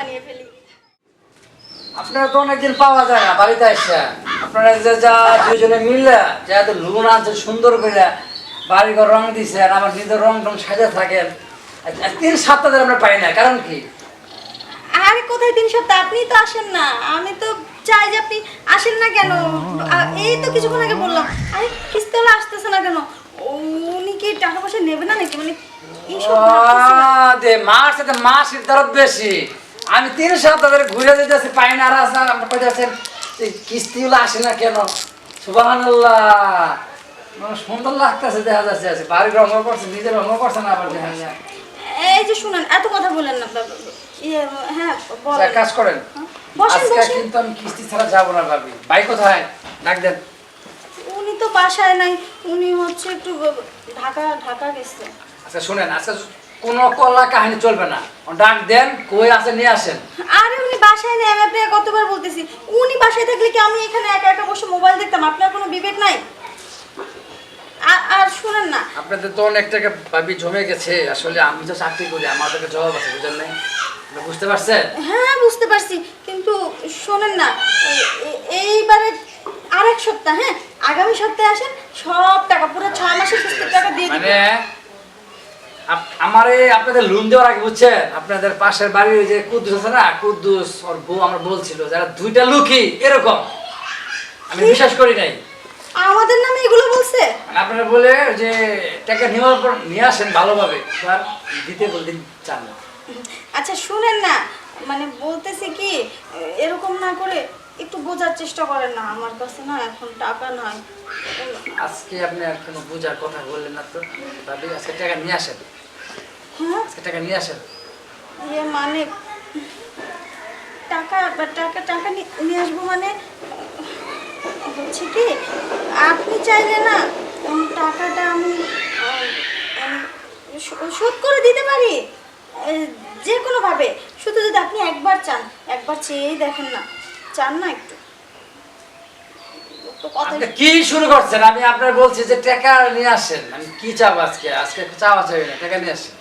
বানিয়ে ফেলি। আপনারা তো অনেকদিন পাওয়া যায় না বাড়িতে এসে আপনারা যে যা দুজনে মিললে যে এত লুন আছে সুন্দর করে বাড়ি ঘর রং দিছেন আমার নিজের রং টং সাজা থাকেন তিন সপ্তাহ ধরে আমরা পাই না কারণ কি? আরে কোথায় তিন সপ্তাহ? আপনি তো আসেন না। আমি তো চাই যে আপনি আসেন না কেন? এই তো কিছুক্ষণ আগে বললাম আরে কিস্তিওয়ালা আসতেছে না কেন? উনি কি টাকা পয়সা নেবে না নাকি? মানে এইসব দে মাস সাথে মাসের দরদ বেশি। আমি তিন সপ্তাহ ধরে ঘুরে যেতেছি পাই না আর আসা আপনার কই যাচ্ছেন এই কিস্তিগুলো আসে না কেন? সুবহানাল্লাহ। মানে সুন্দর লাগতেছে দেখা যাচ্ছে আছে। বাড়ির রঙও করছে নিজের রঙও করছে না আবার দেখা যায় এই যে শুনেন এত কথা বলেন না বাবা। ইয়ে হ্যাঁ বলেন। কাজ করেন। বসেন, আজকে কিন্তু আমি কিস্তি ছাড়া যাব না ভাবি। ভাই কোথায়? ডাক দেন। উনি তো বাসায় নাই উনি হচ্ছে একটু ঢাকা ঢাকা গেছে। আচ্ছা শুনেন আজকে কোনো কলা কাহিনী চলবে না। ডাক দেন কই আছে নিয়ে আসেন। আরে উনি বাসায় নেই আমি আপনাকে কতবার বলতেছি। উনি বাসায় থাকলে কি আমি এখানে একা একা বসে মোবাইল দেখতাম? আপনার কোনো বিবেক নাই? আর শুনেন না। আপনাদের তো অনেক টাকা ভাবি জমে গেছে। আসলে আমি তো চাকরি করি আমার একটা জবাব আছে বুঝলেন নাই? বুঝতে পারছেন? হ্যাঁ বুঝতে পারছি কিন্তু শোনেন না এইবারে আরেক সপ্তাহ হ্যাঁ? আগামী সপ্তাহে আসেন সব টাকা পুরো ছয় মাসের কিস্তির টাকা দিয়ে মানে দিবেন। আপ- আমার এই আপনাদের লোন দেওয়ার আগে বুঝছেন? আপনাদের পাশের বাড়ির ওই যে কুদ্দুস আছে না? কুদ্দুস ওর বউ আমরা বলছিল যারা দুইটা লুকি এরকম। আমি বিশ্বাস করি নাই। আমাদের নামে এগুলো বলছে? মানে আপনারা বলে যে টাকা নেওয়ার পর নিয়ে আসেন ভালোভাবে। আর দিতে বলতে চান না। আচ্ছা শুনেন না। মানে বলতেছি কি এরকম না করে একটু বোঝার চেষ্টা করেন না আমার কাছে না এখন টাকা নাই। আজকে আপনি আর কোনো বোঝার কথা বললেন না তো। ভাবি আজকে টাকা নিয়ে আসেন। হ্যাঁ? আজকে টাকা নিয়ে আসেন। ইয়ে মানে টাকা বা টাকা টাকা নিয়ে আসব মানে হচ্ছে কি আপনি চাইলে না টাকাটা আমি শোধ করে দিতে পারি। যে কোনোভাবে শুধু যদি আপনি একবার চান একবার চেয়েই দেখেন না। চান না একটু। কি শুরু করছেন? আমি আপনার বলছি যে টাকা নিয়ে আসেন। আমি কি চাপ আজকে? আজকে চাই না, টাকা নিয়ে আসেন।